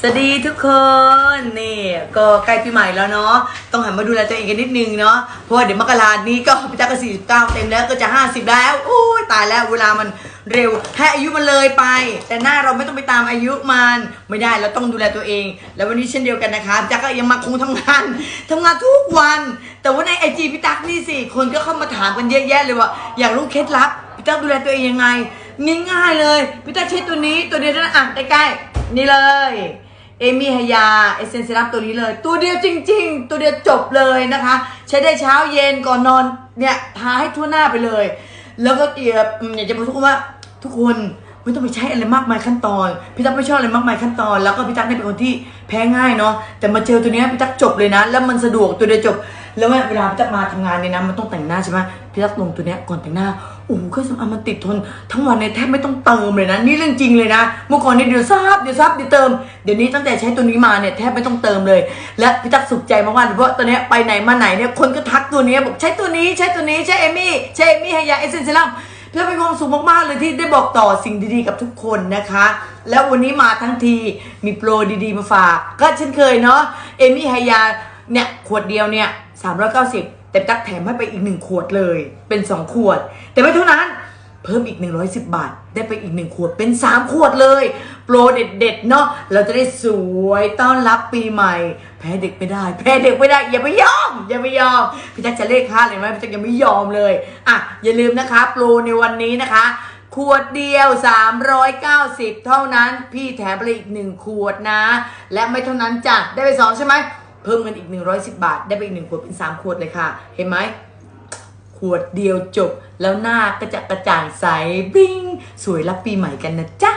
สวัสดีทุกคนนี่ก็ใกล้ปีใหม่แล้วเนาะต้องหันมาดูแลตัวเองกันนิดนึงเนาะเพราะว่าเดี๋ยวมกรานี้ก็พี่ตั๊กก็สี่สิบเก้าเต็มแล้วก็จะห้าสิบแล้วโอ้ตายแล้วเวลามันเร็วให้อายุมันเลยไป แต่หน้าเราไม่ต้องไปตามอายุมันไม่ได้เราต้องดูแลตัวเอง แล้ววันนี้เช่นเดียวกันนะคะพี่ตั๊กก็ยังมาคงทำงานทำงานทุกวัน แต่ว่าในไอจีพี่ตั๊กนี่สิคนก็เข้ามาถามกันเยอะแยะเลยว่าอยากรู้เคล็ดลับพี่ตั๊กดูแลตัวเองยังไงง่ายๆเลยพี่ตั๊กใช้ตัวนี้ตัวเดียวนั้นอะใกล้ๆนี่เลย เอมี่ฮยาเอเซนเซรับตัวนี้เลย ตัวเดียวจริง ๆ ตัวเดียวจบเลยนะคะ ใช้ได้เช้าเย็นก่อนนอนเนี่ยทาให้ทั่วหน้าไปเลย แล้วก็เอียบอืมอยากจะบอกทุกคนว่า ทุกคนไม่ต้องไปใช้อะไรมากมายขั้นตอน พี่ตั๊กไม่ชอบอะไรมากมายขั้นตอน แล้วก็พี่ตั๊กเนี่ยเป็นคนที่แพ้ง่ายเนาะแต่มาเจอตัวเนี้ยพี่ตั๊กจบเลยนะ แล้วมันสะดวกตัวเดียวจบ แล้วเวลาพี่ตั๊กมาทำงานเนี่ยนะมันต้องแต่งหน้าใช่ไหมพี่ตั๊กลงตัวเนี้ยก่อนแต่งหน้าโอ้โหเครื่องสำอางมันติดทน ทั้งวันเนี่ยแทบไม่ต้องเติมเลยนะ นี่เรื่องจริงเลยนะ เมื่อก่อนเนี่ยเดี๋ยวซับเดี๋ยวซับเดี๋ยวเติม เดี๋ยวนี้ตั้งแต่ใช้ตัวนี้มาเนี่ยแทบไม่ต้องเติมเลย และพี่ตั๊กสุขใจมากๆเพราะตอนเนี้ยไปไหนมาไหนเนี่ยคนก็ทักตัวนี้บอกใช้ตัวนี้ใช้ตัวนี้ใช้เอมี่ใช้เอมี่ไฮยาเอเซนเซรั่มเพื่อเป็นความสุขมากๆเลยที่ได้บอกต่อสิ่งดีๆกับทุกคนนะคะ แล้ววันนี้มาทั้งทีมีโปรดีๆมาฝาก ก็เช่นเคยเนาะเอมี่ไฮยา เนี่ยขวดเดียวเนี่ย390แต่ตักแถมให้ไปอีก1ขวดเลย เป็น2ขวด แต่ไม่เท่านั้นเพิ่มอีก 110 บาท ได้ไปอีก 1 ขวดเป็น 3 ขวดเลย โปรเด็ดๆเนาะเราจะได้สวยต้อนรับปีใหม่ แพ้เด็กไม่ได้ แพ้เด็กไม่ได้ อย่าไปยอม อย่าไปยอม พี่แจ๊คจะเลขค่าเลยไหมพี่แจ๊คยังไม่ยอมเลยอะอย่าลืมนะคะ โปรในวันนี้นะคะ ขวดเดียว 390 เท่านั้น พี่แถมไปอีก 1 ขวดนะ และไม่เท่านั้นจ้ะได้ไป 2 ใช่ไหม เพิ่มเงินอีก 110 บาท ได้ไปอีก1ขวดเป็น 3 ขวดเลยค่ะ เห็นไหมขวดเดียวจบ แล้วหน้าก็จะกระจ่างใสบลิ้งสวยรับปีใหม่กันนะจ๊ะ